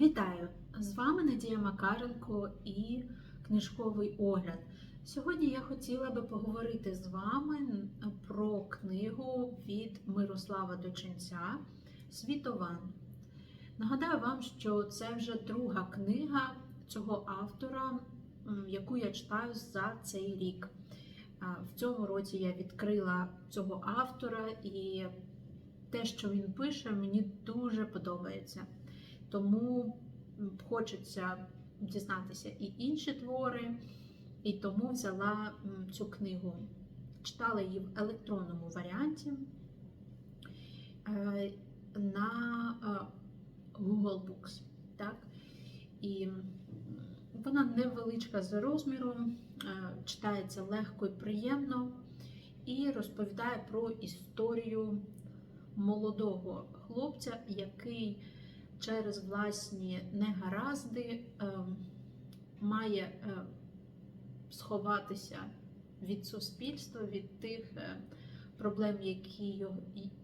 Вітаю! З вами Надія Макаренко і книжковий огляд. Сьогодні я хотіла би поговорити з вами про книгу від Мирослава Доченця Світован. Нагадаю вам, що це вже друга книга цього автора, яку я читаю за цей рік. В цьому році я відкрила цього автора, і те, що він пише, мені дуже подобається. Тому хочеться дізнатися і інші твори, і тому взяла цю книгу. Читала її в електронному варіанті е, на е, Google Books. Так? І вона невеличка за розміром, е, читається легко і приємно, і розповідає про історію молодого хлопця, який через власні негаразди е, має е, сховатися від суспільства, від тих е, проблем, які,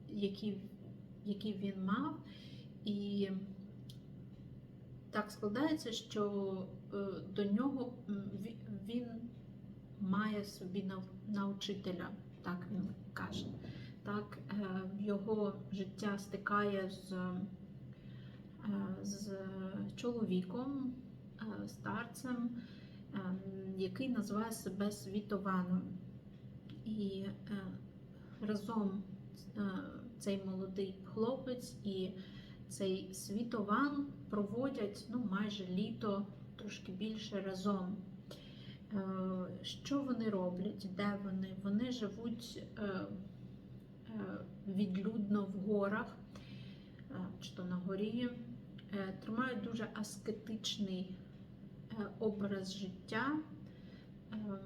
які, які він мав. І так складається, що е, до нього він має собі нав- навчителя, так він каже. Так, його життя стикає з з чоловіком, е, старцем, е, який називає себе світованом. І е, разом е, цей молодий хлопець і цей світован проводять ну, майже літо, трошки більше разом. Е, Що вони роблять? Де вони? Вони живуть е, е, відлюдно в горах, е, чи то на горі, е, тримають дуже аскетичний е, образ життя, ем,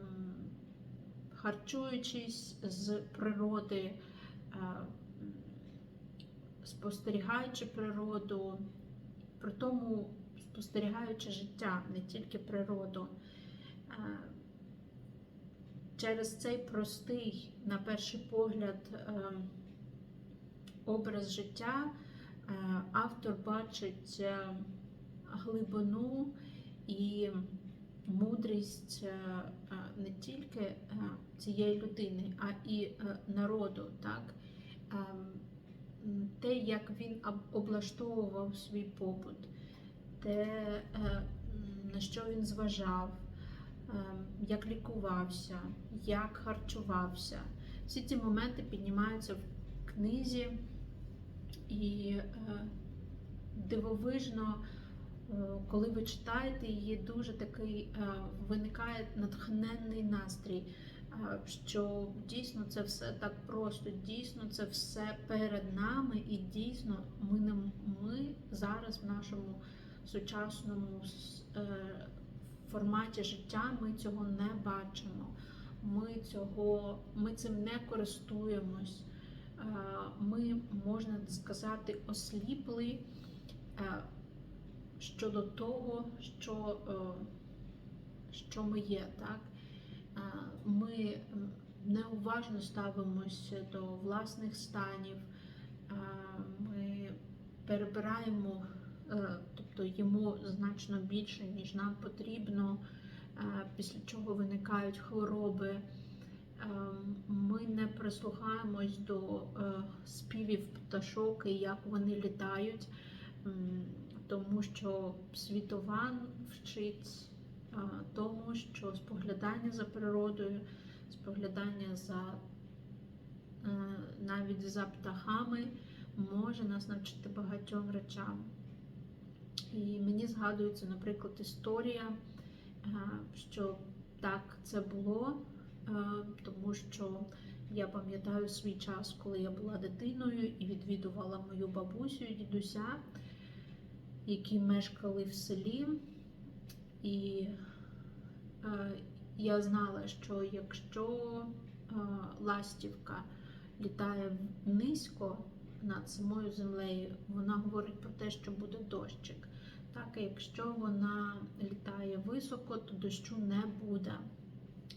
харчуючись з природи, е, спостерігаючи природу, при тому спостерігаючи життя, не тільки природу. Е, Через цей простий, на перший погляд, ем, образ життя е, автор бачить е, глибину і мудрість е, е, не тільки е, цієї людини, а і е, народу. Так? Ем, Те, як він облаштовував свій побут, те, е, на що він зважав, ем, як лікувався, як харчувався. Всі ці моменти піднімаються в книзі. І е, дивовижно, е, коли ви читаєте її, дуже такий е, виникає натхненний настрій, що дійсно це все так просто, дійсно це все перед нами, і дійсно ми не ми зараз в нашому сучасному форматі життя ми цього не бачимо. Ми цього, ми цим не користуємось. Е, ми, можна сказати, осліпли е, щодо того, що, е, що ми є. Так? Ми неуважно ставимося до власних станів, ми перебираємо, тобто їмо значно більше, ніж нам потрібно, після чого виникають хвороби. Ем, Ми не прислухаємось до е, співів пташок і як вони літають, тому що світован вчить е, тому, що споглядання за природою, споглядання за е, навіть за птахами може нас навчити багатьом речам. І мені згадується, наприклад, історія, що так це було. Е, тому що я пам'ятаю свій час, коли я була дитиною і відвідувала мою бабусю і дідуся, які мешкали в селі. І е, я знала, що якщо е, ластівка літає низько над самою землею, вона говорить про те, що буде дощик. Так, якщо вона літає високо, то дощу не буде.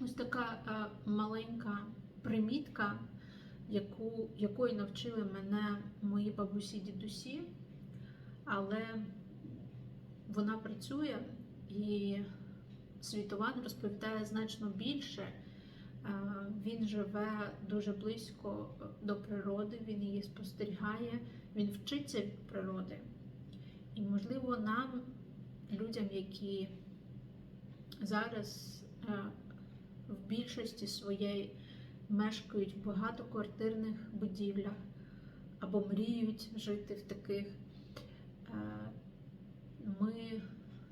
Ось така е, маленька примітка, яку, якої навчили мене мої бабусі дідусі, але вона працює і Світован розповідає значно більше. Е, Він живе дуже близько до природи, він її спостерігає, він вчиться від природи. І, можливо, нам, людям, які зараз е, в більшості своєї мешкають в багатоквартирних будівлях або мріють жити в таких, е, ми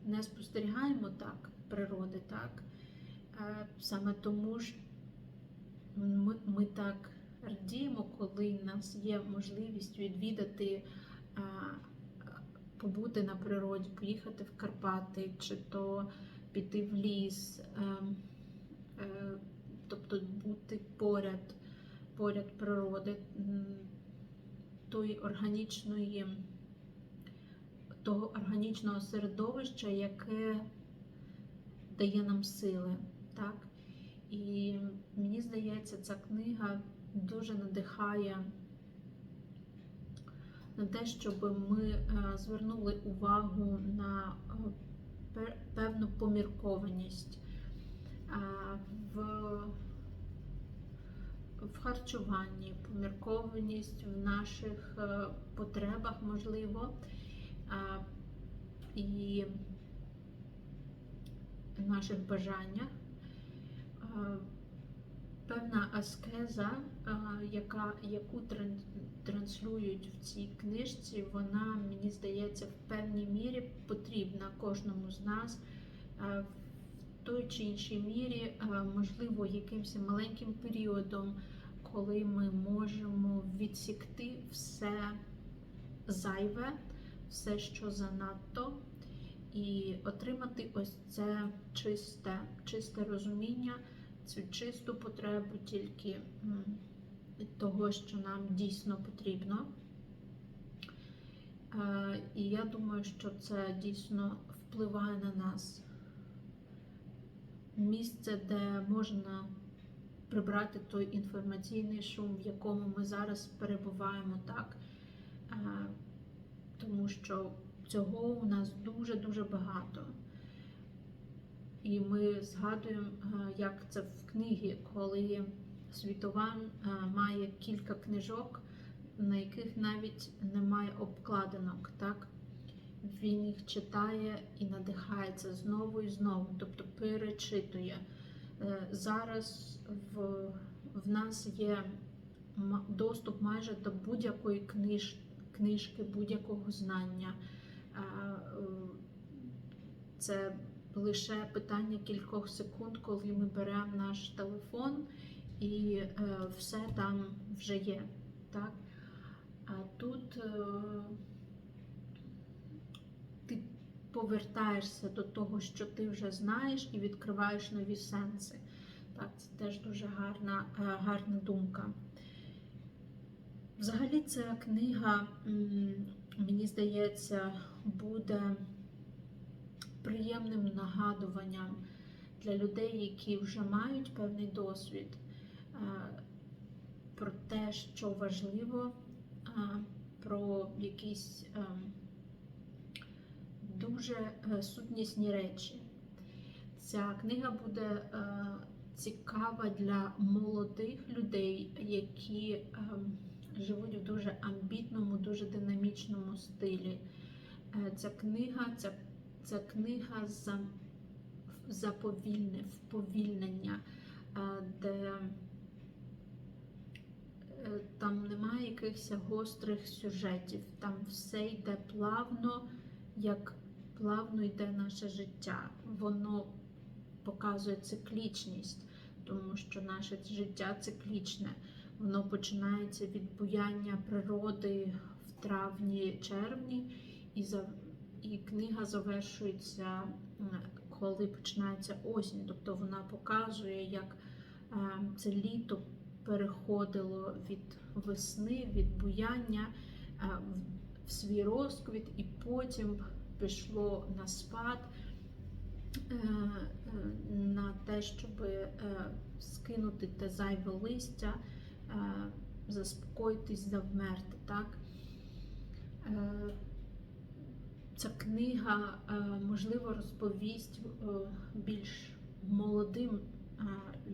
не спостерігаємо так природи, так? Е, Саме тому ж ми, ми так радіємо, коли в нас є можливість відвідати, е, побути на природі, поїхати в Карпати, чи то піти в ліс, е, е, тобто бути поряд, поряд природи, тої органічної, того органічного середовища, яке дає нам сили. Так? І мені здається, ця книга дуже надихає на те, щоб ми е, звернули увагу на е, певну поміркованість е, в, в харчуванні, поміркованість в наших е, потребах, можливо. І наших бажаннях. Певна аскеза, яка, яку транслюють в цій книжці, вона, мені здається, в певній мірі потрібна кожному з нас. Той чи іншій мірі, е, можливо, якимось маленьким періодом, коли ми можемо відсікти все зайве, все, що занадто і отримати ось це чисте, чисте розуміння, цю чисту потребу тільки того, що нам дійсно потрібно. Е, І я думаю, що це дійсно впливає на нас. Місце, де можна прибрати той інформаційний шум, в якому ми зараз перебуваємо, так? Е, Тому що цього у нас дуже-дуже багато. І ми згадуємо, е, як це в книгі, коли Світован е, має кілька книжок, на яких навіть немає обкладинок. Так? Він їх читає і надихається знову і знову, тобто перечитує. Е, Зараз в, в нас є доступ майже до будь-якої книж, книжки, будь-якого знання. Е, е, Це лише питання кількох секунд, коли ми беремо наш телефон і все там вже є. Так? А тут повертаєшся до того, що ти вже знаєш, і відкриваєш нові сенси. Так, це теж дуже гарна, е, гарна думка. Взагалі, ця книга, мені здається, буде приємним нагадуванням для людей, які вже мають певний досвід, е, про те, що важливо, е, про якісь е, дуже е, сутнісні речі. Ця книга буде е, цікава для молодих людей, які е, живуть в дуже амбітному, дуже динамічному стилі. Е, Ця книга, ця, ця книга за, за повільне, вповільнення, де там немає якихось гострих сюжетів, там все йде плавно, як плавно йде наше життя. Воно показує циклічність, тому що наше життя циклічне. Воно починається від буяння природи в травні-червні, і за і книга завершується, коли починається осінь. Тобто вона показує, як е, це літо переходило від весни, від буяння е, в- в свій розквіт, і потім пішло на спад. е, е, На те, щоб е, скинути те зайве листя, заспокоїтись, завмерти. Так? Ця книга, можливо, розповість більш молодим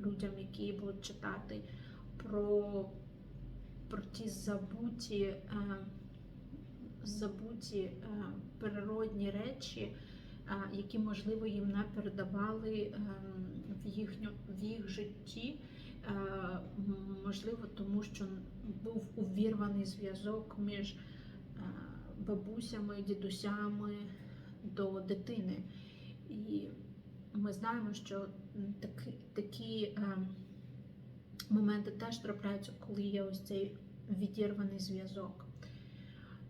людям, які будуть читати, про, про ті забуті, забуті е, природні речі, е, які, можливо, їм не передавали е, в, їхню, в їх житті. Е, Можливо, тому що був увірваний зв'язок між бабусями, дідусями до дитини. І ми знаємо, що такі, такі моменти теж трапляються, коли є ось цей відірваний зв'язок.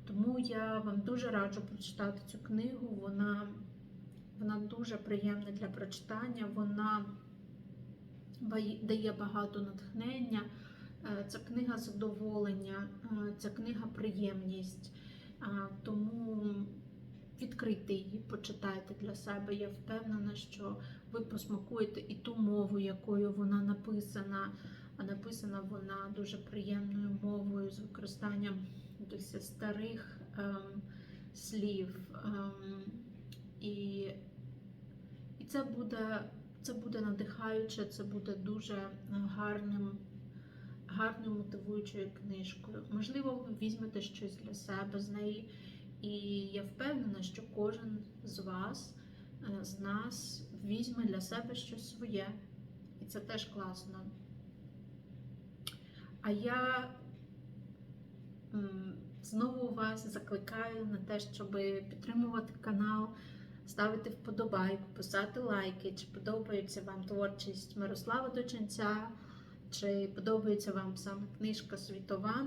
Тому я вам дуже раджу прочитати цю книгу. Вона, вона дуже приємна для прочитання, вона дає багато натхнення. Е, Це книга задоволення, е, це книга приємність. Е, Тому відкрийте її, почитайте для себе. Я впевнена, що ви посмакуєте і ту мову, якою вона написана. А написана вона дуже приємною мовою з використанням якихось старих ем, слів. Ем, і, і це буде, це буде надихаюче, це буде дуже гарним, гарною мотивуючою книжкою. Можливо, ви візьмете щось для себе з неї. І я впевнена, що кожен з вас, е, з нас, візьме для себе щось своє. І це теж класно. А я знову вас закликаю на те, щоб підтримувати канал, ставити вподобайку, писати лайки, чи подобається вам творчість Мирослава Доченця, чи подобається вам саме книжка Світова.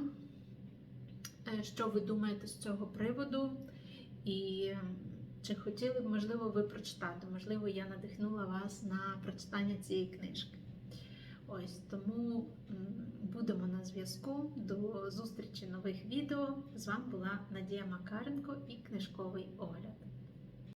Е, Що ви думаєте з цього приводу? І чи хотіли б, можливо, ви прочитати? Можливо, я надихнула вас на прочитання цієї книжки. Ось тому будемо на зв'язку. До зустрічі нових відео. З вами була Надія Макаренко і книжковий огляд.